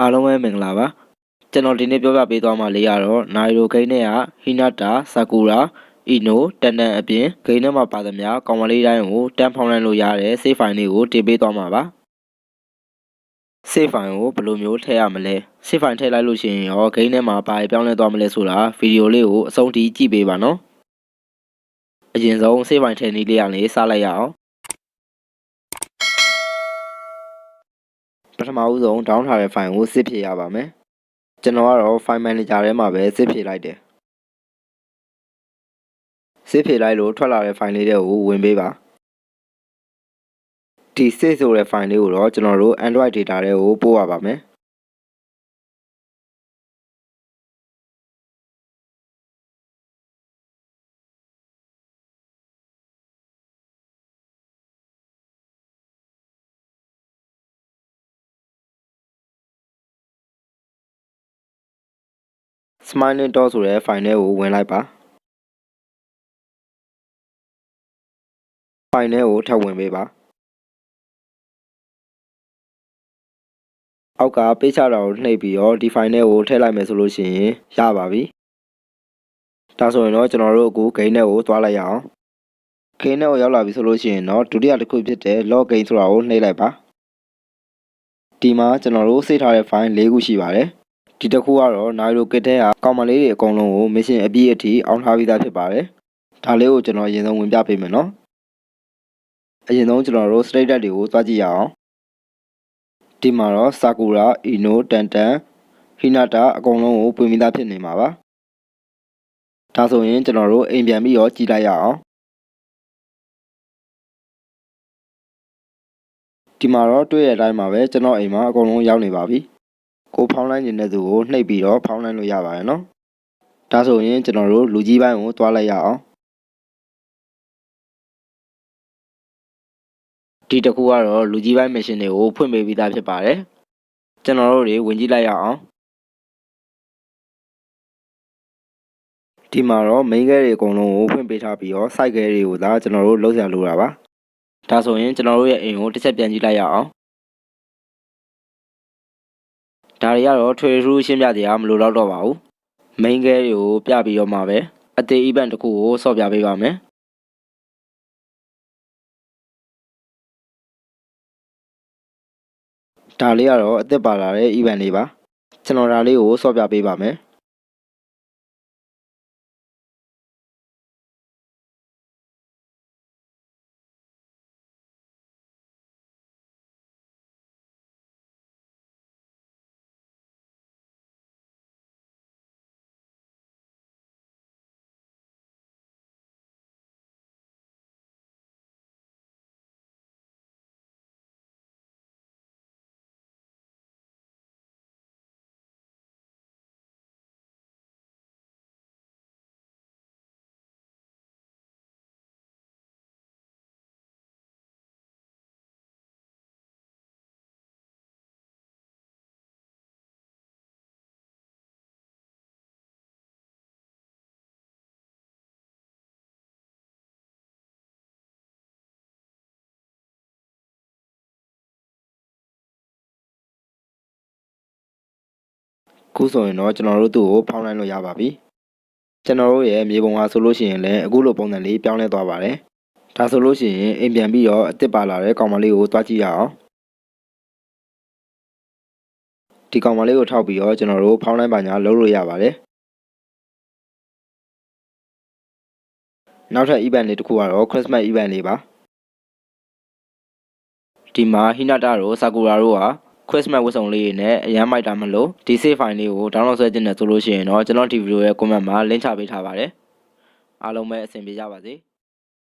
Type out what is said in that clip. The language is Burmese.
အားလုံးပဲမင်္ဂလာပါကျွန်တော်ဒီနေ့ပြောပြပေးသွားမှာလေးကတော့နိုင်ရိုဂိမ်းနဲ့ကဟီနာတာဆာကူရာအီနိုတန်တန်အပြင်ဂိမ်းထဲမှာပါသမျှကောင်မလေးတိုင်းကိုတန်ဖောင်းနိုင်လို့ရတဲ့စေးဖိုင်လေးကိုတင်ပေးသွားမှာပါစေးဖိုင်ကိုဘယ်လိုမျိုးထည့်ရမလဲစေးဖိုင်ထည့်လိုက်လို့ရှိရင်ရောဂိမ်းထဲမှာဘာပြောင်းလဲသွားမလဲဆိုတာဗီဒီယိုလေးကိုအဆုံးထိကြည့်ပေးပါနော်အရင်ဆုံးစေးဖိုင်ထည့်နည်းလေးကနေစလိုက်ရအောင် ထမဦးဆုံး down ထားတဲ့ file ကိုစစ်ဖြည့်ရပါမယ်ကျွန်တော်ကတော့ file manager ထဲမှာပဲစစ်ဖြည့်လိုက်တယ်စစ်ဖြည့်လိုက်လို့ထွက်လာတဲ့ file လေးတွေကိုဝင်ပေးပါဒီစစ်ဆိုတဲ့ file လေးကိုတော့ကျွန်တော်တို့ Android data တွေကိုပို့ရပါမယ် smiling dot ဆိုတဲ့ file ထဲကိုဝင်လိုက်ပါ file ထဲကိုထပ်ဝင်ပေးပါအောက်ကပေးချတာကိုနှိပ်ပြီးတော့ဒီ file ထဲကိုထည့်လိုက်မယ်ဆိုလို့ရှိရင်ရပါပြီဒါဆိုရင်တော့ကျွန်တော်တို့အခု gain ထဲကိုသွားလိုက်ရအောင် gain ထဲကိုရောက်လာပြီဆိုလို့ရှိရင်တော့ဒုတိယတစ်ခုဖြစ်တဲ့ log gain ဆိုတာကိုနှိပ်လိုက်ပါဒီမှာကျွန်တော်တို့စေးထားတဲ့ file ၄ခုရှိပါတယ် ဒီတစ်ခုကတော့ Nairo Kit ထဲကကောင်မလေးတွေအကုန်လုံးကို mission အပြည့်အထိအောင်ထားပြီးသားဖြစ်ပါတယ်ဒါလေးကိုကျွန်တော်အရင်ဆုံးဝင်ပြပေးမယ်နော်အရင်ဆုံးကျွန်တော်တို့ state တွေကိုသွားကြည့်ရအောင်ဒီမှာတော့ Sakura, Ino, Tantan, Hinata အကုန်လုံးကိုပွင့်ပြီးသားဖြစ်နေမှာပါဒါဆိုရင်ကျွန်တော်တို့အိမ်ပြန်ပြီးတော့ကြည့်လိုက်ရအောင်ဒီမှာတော့တွေ့ရတဲ့အတိုင်းပါပဲကျွန်တော်အိမ်မှာအကုန်လုံးရောက်နေပါပြီ ကိုဖောင်းလိုက်နေတဲ့သူကိုနှိပ်ပြီးတော့ဖောင်းလိုက်လို့ရပါတယ်နော်ဒါဆိုရင်ကျွန်တော်တို့လူကြီးပိုင်းကိုသွားလိုက်ရအောင်ဒီတစ်ခုကတော့လူကြီးပိုင်းမရှင်တွေကိုဖွင့်ပေးပြီးသားဖြစ်ပါတယ်ကျွန်တော်တို့တွေဝင်ကြည့်လိုက်ရအောင်ဒီမှာတော့ main ခဲတွေအကုန်လုံးကိုဖွင့်ပေးထားပြီးတော့ site ခဲတွေကိုသာကျွန်တော်တို့လုံးဆရာလိုတာပါဒါဆိုရင်ကျွန်တော်တို့ရဲ့အိမ်ကိုတစ်ချက်ပြန်ကြည့်လိုက်ရအောင် ဒါတွေကတော့ထွေထူးရှင်းပြတရားမလိုတော့တော့ပါဘူး main ခဲတွေကိုပြပြီးတော့မှပဲအသေး event တစ်ခုကိုဆော့ပြပေးပါမယ်ဒါလေးကတော့အသက်ပါလာတဲ့ event လေးပါကျွန်တော်ဒါလေးကိုဆော့ပြပေးပါမယ် ခုဆိုရင်တော့ကျွန်တော်တို့သူ့ကိုဖောင်းလိုက်လို့ရပါပြီကျွန်တော်တို့ရဲ့မြေပုံဟာဆိုလို့ရှိရင်လည်းအခုလိုပုံစံလေးပြောင်းလဲသွားပါတယ်ဒါဆိုလို့ရှိရင်အိမ်ပြန်ပြီးတော့အစ်စ်ပါလာတဲ့ကောင်မလေးကိုတွားကြည့်ရအောင်ဒီကောင်မလေးကိုထောက်ပြီးတော့ကျွန်တော်တို့ဖောင်းလိုက်ပါညာလုပ်လို့ရပါတယ်နောက်ထပ် event လေးတစ်ခုကတော့ Christmas event လေးပါဒီမှာဟီနာတာတို့ဆာကူရာတို့က Christmas ဝတ်စုံလေးတွေနဲ့အရမ်းမိုက်တာမလို့ဒီ save file လေးကို download ဆွဲခြင်းနဲ့ဆိုလို့ရှိရင်တော့ကျွန်တော်ဒီ video ရဲ့ comment မှာ link ချပေးထားပါတယ်အားလုံးပဲအဆင်ပြေကြပါစေ။